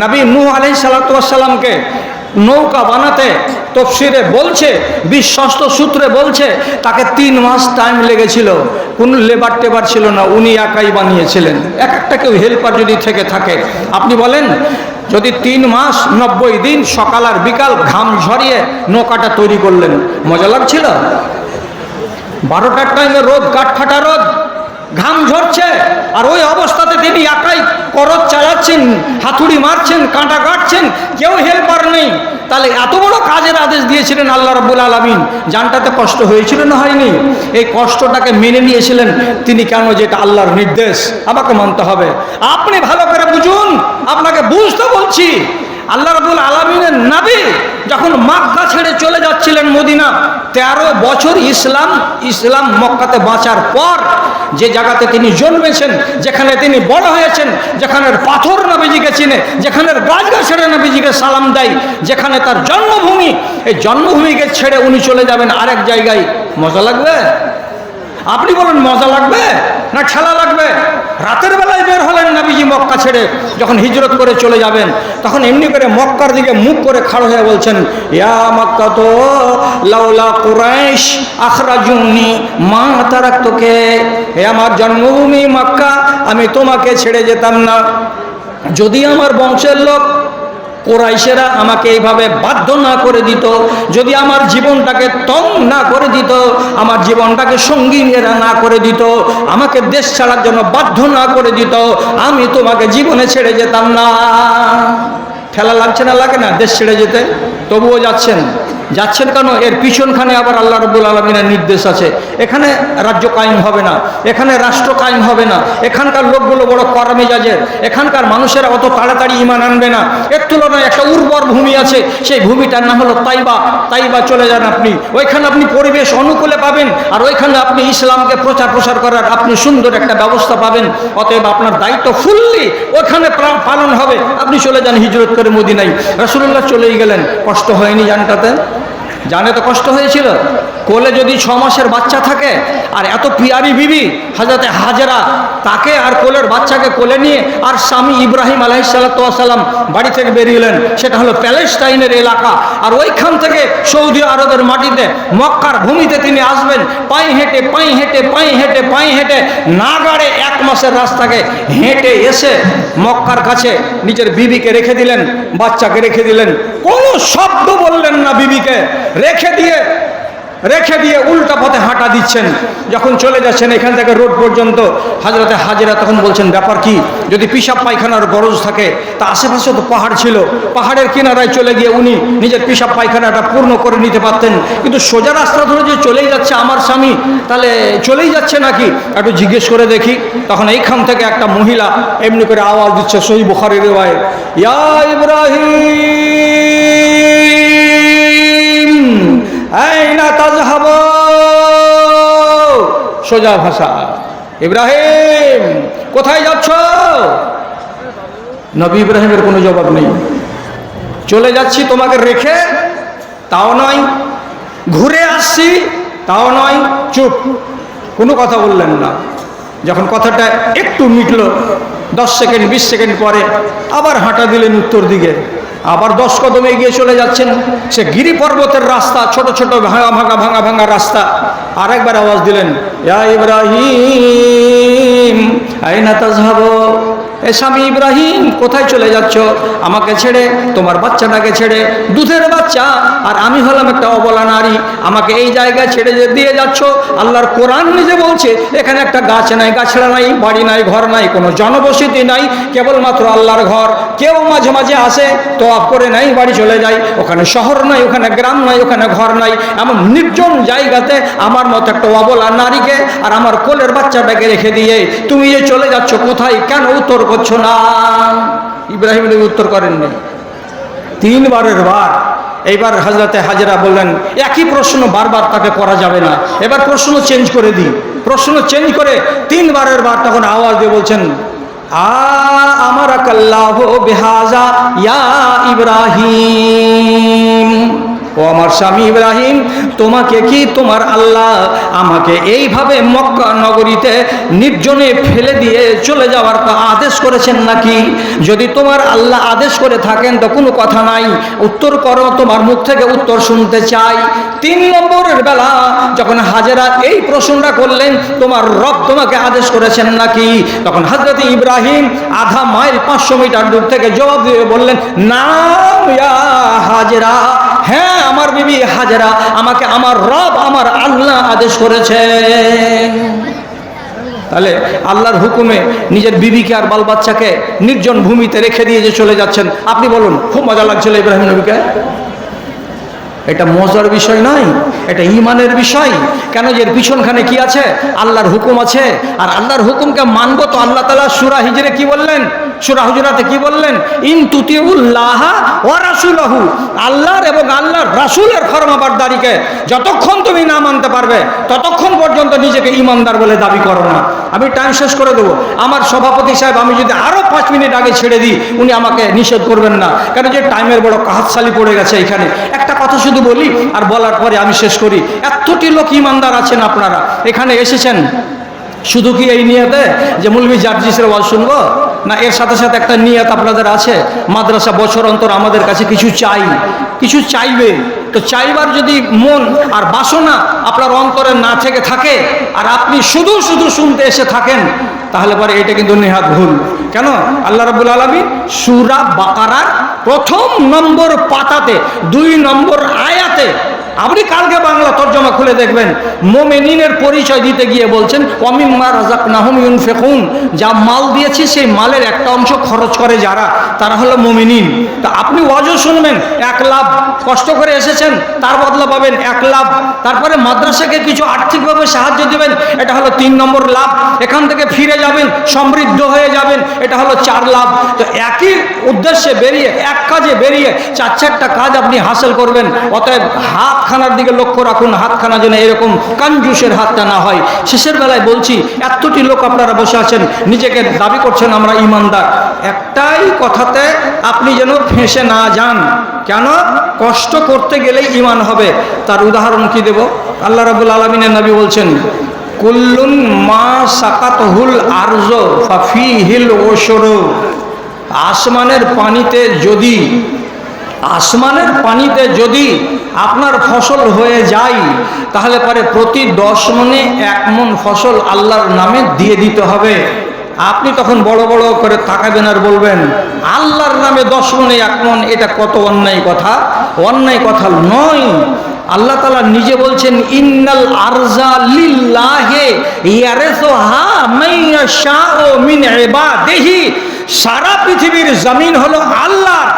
নবী নূহ আলাই সালাতামকে নৌকা বানাতে, তফসিরে বলছে, বিশ্বস্ত সূত্রে বলছে, তাকে তিন মাস টাইম লেগেছিল। কোনো লেবার টেবার ছিল না, উনি একাই বানিয়েছিলেন। এক একটা কেউ হেল্পার যদি থেকে থাকে, আপনি বলেন, যদি তিন মাস নব্বই দিন সকাল আর বিকাল ঘাম ঝরিয়ে নৌকাটা তৈরি করলেন, মজা লাগছিল? বারোটার টাইমে রোদ কাঠ ফাটা রোদ, ঘাম ঝরছে, আর ওই অবস্থাতে তিনি একাই করত চালাচ্ছেন, হাতুড়ি মারছেন, কাঁটা কাটছেন, কেউ হেল্পার নেই। তাহলে এত বড় কাজের আদেশ দিয়েছিলেন আল্লাহ রব্বুল আলমিন। জানটাতে কষ্ট হয়েছিল না হয়নি? এই কষ্টটাকে মেনে নিয়েছিলেন তিনি কেন যেটা আল্লাহর নির্দেশ? আমাকে মানতে হবে। আপনি ভালো করে বুঝুন। আপনাকে বুঝতে বলছি, আল্লাহ রবুল আলমিনের নাবি যখন মক্কা ছেড়ে চলে যাচ্ছিলেন মদিনা, তেরো বছর ইসলাম ইসলাম মক্কাতে বাঁচার পর যে জায়গাতে তিনি জন্মেছেন, যেখানে তিনি বড় হয়েছেন, যেখানের পাথর নবীজিকে চিনে, যেখানের গাছ গাছের নবীজিকে সালাম দেয়, যেখানে তার জন্মভূমি, এই জন্মভূমিকে ছেড়ে উনি চলে যাবেন আরেক জায়গায়। মজা লাগবে? আপনি বলুন, মজা লাগবে? না খেলা লাগবে? রাতের বেলায় বের হলেন নাবিজি মক্কা ছেড়ে, যখন হিজরত করে চলে যাবেন, তখন এমনি করে মক্কার দিকে মুখ করে খাড়ো হয়ে বলছেন, ইয়া মক্কা তো, লাউলা কুরাইশ আখরাজুনি মা তারাক তোকে। হে আমার জন্মভূমি মক্কা, আমি তোমাকে ছেড়ে যেতাম না। যদি আমার বংশের লোক কোরাইশেরা আমাকে এইভাবে বাধ্য না করে দিত। যদি আমার জীবনটাকে তং না করে দিত, আমার জীবনটাকে সঙ্গীনেরা না করে দিত, আমাকে দেশ ছাড়ার জন্য বাধ্য না করে দিত, আমি তোমাকে জীবনে ছেড়ে যেতাম না। খেলা লাগছে না, লাগে না দেশ ছেড়ে যেতে? তবুও যাচ্ছেন। যাচ্ছেন কেন? এর পিছনখানে আবার আল্লাহ রব্বুল আলমিনের নির্দেশ আছে। এখানে রাজ্য কায়েম হবে না, এখানে রাষ্ট্র কায়েম হবে না, এখানকার লোকগুলো বড় কর্মেজাজের এখানকার মানুষেরা অত তাড়াতাড়ি ইমান আনবে না। এর তুলনায় একটা উর্বর ভূমি আছে, সেই ভূমিটার নাম হলো তাইবা। তাইবা চলে যান আপনি। ওইখানে আপনি পরিবেশ অনুকূলে পাবেন, আর ওইখানে আপনি ইসলামকে প্রচার প্রসার করার আপনি সুন্দর একটা ব্যবস্থা পাবেন। অতএব আপনার দায়িত্ব ফুললি ওখানে পালন হবে। আপনি চলে যান হিজরত করে মদিনাই রাসুল্লাহ চলেই গেলেন। কষ্ট হয়নি জানটাতে? জানে তো কষ্ট হয়েছিল। কোলে যদি ছ মাসের বাচ্চা থাকে, আর এত পিয়ারি বিবি হাজরতে হাজেরা, তাকে আর কোলের বাচ্চাকে কোলে নিয়ে আর স্বামী ইব্রাহিম আলাইসাল্লাম বাড়ি থেকে বেরিয়েলেন সেটা হলো প্যালেস্টাইনের এলাকা। আর ওইখান থেকে সৌদি আরবের মাটিতে, মক্কার ভূমিতে তিনি আসবেন। পাই হেঁটে পাই হেঁটে পাই হেঁটে পাই হেঁটে না গাড়ে এক মাসের রাস্তাকে হেঁটে এসে মক্কার কাছে নিজের বিবিকে রেখে দিলেন, বাচ্চাকে রেখে দিলেন। কোনো শব্দ বললেন না বিবিকে। রেখে দিয়ে রেখে দিয়ে উল্টা পথে হাঁটা দিচ্ছেন। যখন চলে যাচ্ছেন এখান থেকে রোড পর্যন্ত হাজরাতে হাজিরা তখন বলছেন, ব্যাপার কি? যদি পিসাব পায়খানার গরজ থাকে, তা আশেপাশে তো পাহাড় ছিল। পাহাড়ের কিনারায় চলে গিয়ে উনি নিজের পিসাব পায়খানাটা পূর্ণ করে নিতে পারতেন। কিন্তু সোজা রাস্তা ধরে যে চলেই যাচ্ছে আমার স্বামী, তাহলে চলেই যাচ্ছে নাকি? একটু জিজ্ঞেস করে দেখি। তখন এইখান থেকে একটা মহিলা এমনি করে আওয়াজ দিচ্ছে, সহি বুখারির রেওয়ায় ইয়া ইব্রাহিম! সোজা ভাষা। ইব্রাহিম, কোথায় যাচ্ছ? নবী ইব্রাহিমের কোনো জবাব নেই। চলে যাচ্ছি তোমাকে রেখে, তাও নয়। ঘুরে আসছি, তাও নয়। চুপ। কোনো কথা বললেন না। যখন কথাটা একটু মিটল, দশ সেকেন্ড, বিশ সেকেন্ড পরে আবার হাঁটা দিলেন উত্তর দিকে। আবার দশ কদমে এগিয়ে চলে যাচ্ছেন সে গিরি পর্বতের রাস্তা, ছোট ছোট ভাঙা ভাঙা ভাঙা ভাঙা রাস্তা। আরেকবার আওয়াজ দিলেন ইব্রাহিম, আইনা তাজহাবো? এ স্বামী ইব্রাহিম, কোথায় চলে যাচ্ছ? আমাকে ছেড়ে, তোমার বাচ্চাটাকে ছেড়ে, দুধের বাচ্চা। আর আমি হলাম একটা অবলা নারী। আমাকে এই জায়গায় ছেড়ে দিয়ে যাচ্ছ, আল্লাহর কোরআন নিজে বলছে, এখানে একটা গাছ নাই, গাছড়া নাই, বাড়ি নাই, ঘর নাই, কোনো জনবসতি নাই, কেবলমাত্র আল্লাহর ঘর। কেউ মাঝে মাঝে আসে তো অফ করে নাই বাড়ি চলে যায়। ওখানে শহর নাই, ওখানে গ্রাম নাই, ওখানে ঘর নাই। এমন নির্জন জায়গাতে আমার মতো একটা অবলা নারীকে আর আমার কোলের বাচ্চাটাকে রেখে দিয়ে, তুমি যে চলে যাচ্ছ কোথায়, কেন উত্তর করছ না? ইব্রাহিম নবী উত্তর করেননি। তিনবারের বার এইবার হাজরাতে হাজরা বললেন, একই প্রশ্ন বারবার তাকে করা যাবে না। এবার প্রশ্ন চেঞ্জ করে দিই। প্রশ্ন চেঞ্জ করে তিনবারের বার তখন আওয়াজ দিয়ে বলছেন আমার বেহাজা ইয়া ইব্রাহিম। ও আমার স্বামী ইব্রাহিম তোমাকে কি তোমার আল্লাহ আমাকে এইভাবে মক্কা নগরীতে নির্জনে ফেলে দিয়ে চলে যাওয়ার আদেশ করেছেন নাকি? যদি তোমার আল্লাহ আদেশ করে থাকেন তো কোনো কথা নাই। উত্তর করো, তোমার মুখ থেকে উত্তর শুনতে চাই। তিন নম্বরের বেলা যখন হাজেরা এই প্রশ্নটা করলেন, তোমার রব তোমাকে আদেশ করেছেন নাকি? তখন হজরত ইব্রাহিম আধা মাইল পাঁচশো মিটার দূর থেকে জবাব দিয়ে বললেন না হাজেরা হ্যাঁ আমার বিবি হাজেরা, আমাকে আমার রব, আমার আল্লাহ আদেশ করেছে। তাহলে আল্লাহর হুকুমে নিজের বিবিকে আর বাল বাচ্চাকে নির্জন ভূমিতে রেখে দিয়ে যে চলে যাচ্ছেন, আপনি বলুন, খুব মজা লাগছিল ইব্রাহিম নবীকে। এটা মজার বিষয় নয়, এটা ইমানের বিষয়। কেন যে এর পিছনখানে কি আছে? আল্লাহর হুকুম আছে। আর আল্লাহর হুকুমকে মানবো তো আল্লাহ তালা সুরা হিজরে কি বললেন? সুরা কি বললেন? ইন তুতিউল্লাহ ও রাসুলহু। আল্লাহর এবং আল্লাহর রাসুলের ফরমাবারদারিকে যতক্ষণ তুমি না মানতে পারবে, ততক্ষণ পর্যন্ত নিজেকে ইমানদার বলে দাবি করো না। আমি টাইম শেষ করে দেবো। আমার সভাপতি সাহেব, আমি যদি আরও পাঁচ মিনিট আগে ছেড়ে দিই, উনি আমাকে নিষেধ করবেন না। কেন যে টাইমের বড় কাহাতশালি পড়ে গেছে এখানে। একটা কথা শুধু বলি আর বলার পরে আমি শেষ করি। এতটি লোক ইমানদার আছেন আপনারা। এখানে এসেছেন। শুধু কি এই নিয়তে যে মুলবি জার্জিসের ওয়াজ শুনব? না, এর সাথে সাথে একটা নিয়ত আপনাদের আছে, মাদ্রাসা বছর অন্তর আমাদের কাছে কিছু চাই, কিছু চাইবে। তো চাইবার যদি মন আর বাসনা আপনার অন্তরে না থেকে থাকে, আর আপনি শুধু শুধু শুনতে এসে থাকেন, তাহলে পরে এটা কিন্তু নেহাত ভুল। কেন? আল্লাহ রাবুল আলমী সুরা বাকারার প্রথম নম্বর পাতাতে, দুই নম্বর আয়াতে আপনি কালকে বাংলা তর্জমা খুলে দেখবেন, মোমেনিনের পরিচয় দিতে গিয়ে বলছেন অমিম্মা রাজাক নাহম ইউনফেকুন। যা মাল দিয়েছি, সেই মালের একটা অংশ খরচ করে যারা, তারা হলো মোমিনিন। তা আপনি ওয়াজও শুনবেন, এক লাভ কষ্ট করে এসেছেন, তার বদলা পাবেন এক লাভ। তারপরে মাদ্রাসাকে কিছু আর্থিকভাবে সাহায্য দেবেন, এটা হলো তিন নম্বর লাভ। এখান থেকে ফিরে যাবেন, সমৃদ্ধ হয়ে যাবেন, এটা হলো চার লাভ। তো একই উদ্দেশ্যে বেরিয়ে, এক কাজে বেরিয়ে চার চারটা কাজ আপনি হাসিল করবেন, অতএব হাতখানার দিকে লক্ষ্য রাখুন, হাতখানা যেন এরকম কাঞ্জুসের হাতটা না হয়। শেষের বেলায় বলছি, এতটি লোক আপনারা বসে আছেন, নিজেকে দাবি করছেন আমরা ইমানদার। একটাই কথাতে আপনি যেন ফেঁসে না যান। কেন? কষ্ট করতে গেলেই ইমান হবে। তার উদাহরণ কি দেব? আল্লাহ রাবুল আলমিনের নবী বলছেন, কুল্লুন মা সাকাত হুল আর্য ফাফি হিল ওসর আসমানের পানিতে যদি আসমানের পানিতে যদি আপনার ফসল হয়ে যায়, তাহলে পরে প্রতি দশ মনে এক মন ফসল আল্লাহর নামে দিয়ে দিতে হবে। আপনি তখন বড় বড় করে তাকাবেন আর বলবেন, আল্লাহর নামে দশ মনে এক মন, এটা কত অন্যায় কথা? অন্যায় কথা নয়। আল্লাহ তালা নিজে বলছেন, ইন্নাল আরজা লিল্লাহে সারা পৃথিবীর জমিন হলো আল্লাহর।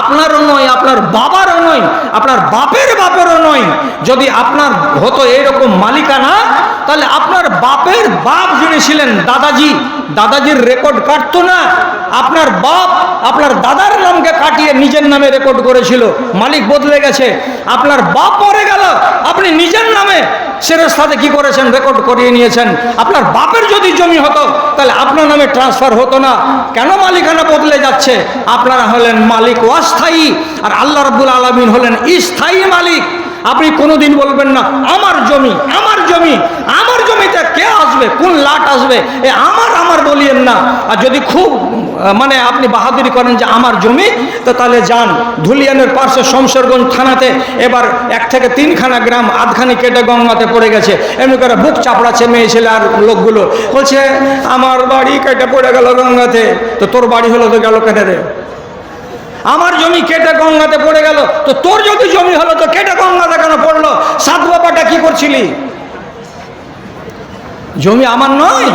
আপনারও নয় আপনার বাবারও নয় আপনার বাপের বাপেরও নয়। যদি আপনার হতো এরকম মালিকানা তাহলে আপনার বাপের বাপ যিনি ছিলেন, দাদাজি, দাদাজির রেকর্ড কাটতো না। আপনার বাপ, আপনার দাদার নামকে কাটিয়ে নিজের নামে রেকর্ড করেছিল, মালিক বদলে গেছে। আপনার বাপ মরে গেল, আপনি নিজের নামে সেরের সাথে কি করেছেন রেকর্ড করিয়ে নিয়েছেন। আপনার বাপের যদি জমি হতো, তাহলে আপনার নামে ট্রান্সফার হতো না। কেন মালিকানা বদলে যাচ্ছে? আপনারা হলেন মালিক অস্থায়ী, আর আল্লাহ রব্বুল আলমিন হলেন স্থায়ী মালিক। আপনি কোনোদিন বলবেন না, আমার জমি আমার জমি, আমার জমিতে কে আসবে? কোন লাট আসবে? এ আমার আমার বলিয়েন না। আর যদি খুব মানে আপনি বাহাদুরি করেন যে আমার জমি, তো তাহলে যান। ধুলিয়ানের পার্শ্বে শমশেরগঞ্জ থানাতে এবার এক থেকে তিনখানা গ্রাম, আধখানি কেটে গঙ্গাতে পড়ে গেছে। এমনি করে বুক চাপড়াচ্ছে মেয়ে ছেলে আর লোকগুলো। বলছে, আমার বাড়ি কেটে পড়ে গেল গঙ্গাতে, তো তোর বাড়ি হলো তো গেল কেটে রে আমার জমি কেটে গঙ্গাতে পড়ে গেল, তো তোর যদি জমি হলো, তো কেটে গঙ্গাতে কেন পড়ল? সাত বাবাটা কি করছিলি? জমি আমার নয়।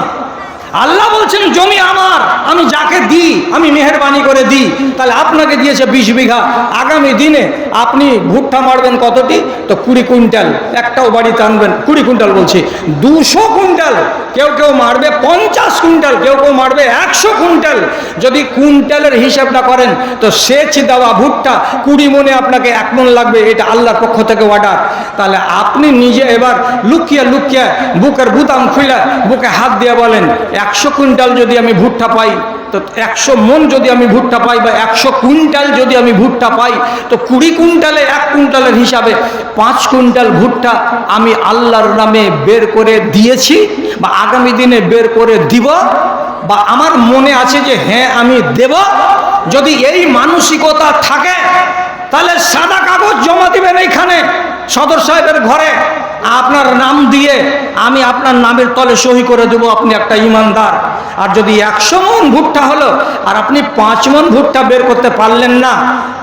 আল্লাহ বলছেন, জমি আমার, আমি যাকে দিই, আমি মেহরবানি করে দিই। তাহলে আপনাকে দিয়েছে বিশ বিঘা। আগামী দিনে আপনি ভুট্টা মারবেন কতটি? তো কুড়ি কুইন্টাল। একটাও বাড়িতে আনবেন। কুড়ি কুইন্টাল বলছি। দুশো কুইন্টাল। কেউ কেউ মারবে পঞ্চাশ কুইন্টাল। কেউ কেউ মারবে একশো কুইন্টাল। যদি কুইন্টালের হিসাবটা করেন, তো সেচ দেওয়া ভুট্টা কুড়ি মনে আপনাকে এক মন লাগবে। এটা আল্লাহর পক্ষ থেকে অর্ডার তাহলে আপনি নিজে এবার লুকিয়ে লুকিয়ে বুকের বুতাম খুলে বুকে হাত দিয়ে বলেন একশো কুইন্টাল যদি আমি ভুট্টা পাই, তো একশো মন যদি আমি ভুট্টা পাই বা একশো কুইন্টাল যদি আমি ভুট্টা পাই, তো কুড়ি কুইন্টালে এক কুইন্টালের হিসাবে পাঁচ কুইন্টাল ভুট্টা আমি আল্লাহর নামে বের করে দিয়েছি বা আগামী দিনে বের করে দিব বা আমার মনে আছে যে হ্যাঁ আমি দেব। যদি এই মানসিকতা থাকে, তাহলে সাদা কাগজ জমা দিবেন এইখানে সদর সাহেবের ঘরে। আপনার নাম দিয়ে আমি আপনার নামের তলে সহি করে দেবো, আপনি একটা ইমানদার। আর যদি একশো মন ভুট্টা হলো, আর আপনি পাঁচ মন ভুট্টা বের করতে পারলেন না,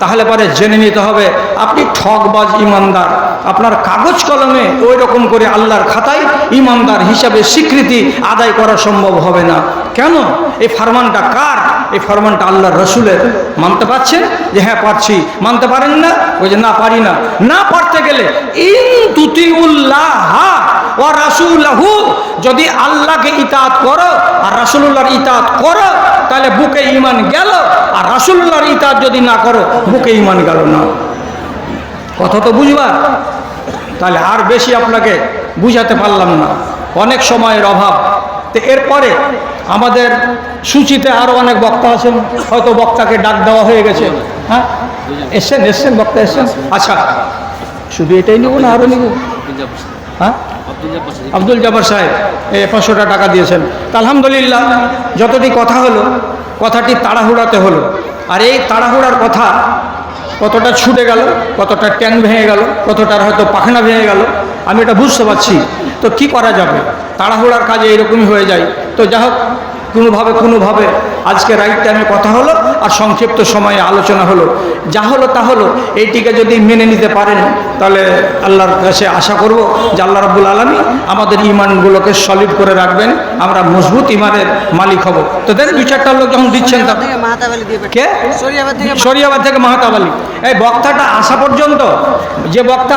তাহলে পরে জেনে নিতে হবে, আপনি ঠকবাজ ইমানদার। আপনার কাগজ কলমে ওই রকম করে আল্লাহর খাতায় ইমানদার হিসাবে স্বীকৃতি আদায় করা সম্ভব হবে না। কেন? এই ফারমানটা কার? এই ফরমানটা আল্লাহর রসুলের। মানতে পারছেন? যে হ্যাঁ পারছি। মানতে পারেন না? ওই যে না, পারি না। না পারতে গেলে ও যদি আল্লাহকে ইতাত করো আর রাসুল্লাহর ইতাত করো, তাহলে বুকে ইমান গেল। আর রাসুল্লাহর ইতাত যদি না করো, বুকে ইমান গেল না। কথা তো বুঝবার? তাহলে আর বেশি আপনাকে বুঝাতে পারলাম না। অনেক সময়ের অভাব। তো এরপরে আমাদের সূচিতে আরও অনেক বক্তা আছেন, হয়তো বক্তাকে ডাক দেওয়া হয়ে গেছে। হ্যাঁ? এসছেন এসছেন, বক্তা এসছেন? আচ্ছা শুধু এটাই নেব না আরও নেব? হ্যাঁ? আব্দুল জব্বার সাহেব পাঁচশোটা টাকা দিয়েছেন। আলহামদুলিল্লাহ, যতটি কথা হলো, কথাটি তাড়াহুড়াতে হলো। আর এই তাড়াহুড়ার কথা কতটা ছুটে গেল, কতটা ট্যাং ভেঙে গেল, কতটার হয়তো পাখনা ভেঙে গেল, আমি এটা বুঝতে পারছি। তো কি করা যাবে? তাড়াহুড়ার কাজে এরকমই হয়ে যায়। তো যা হোক কোনোভাবে কোনোভাবে আজকে রাইট টাইমে কথা হলো আর সংক্ষিপ্ত সময়ে আলোচনা হলো। যা হলো তা হলো এইটিকে যদি মেনে নিতে পারেন তাহলে আল্লাহর কাছে আশা করব যে আল্লাহ রাব্বুল আলমী আমাদের ইমানগুলোকে সলিড করে রাখবেন আমরা মজবুত ইমানের মালিক হব। তো দেন দু চারটা লোক যখন দিচ্ছেন কে? সরিয়াবাদ থেকে থেকে মাহাতাবালি এই বক্তাটা আসা পর্যন্ত যে বক্তা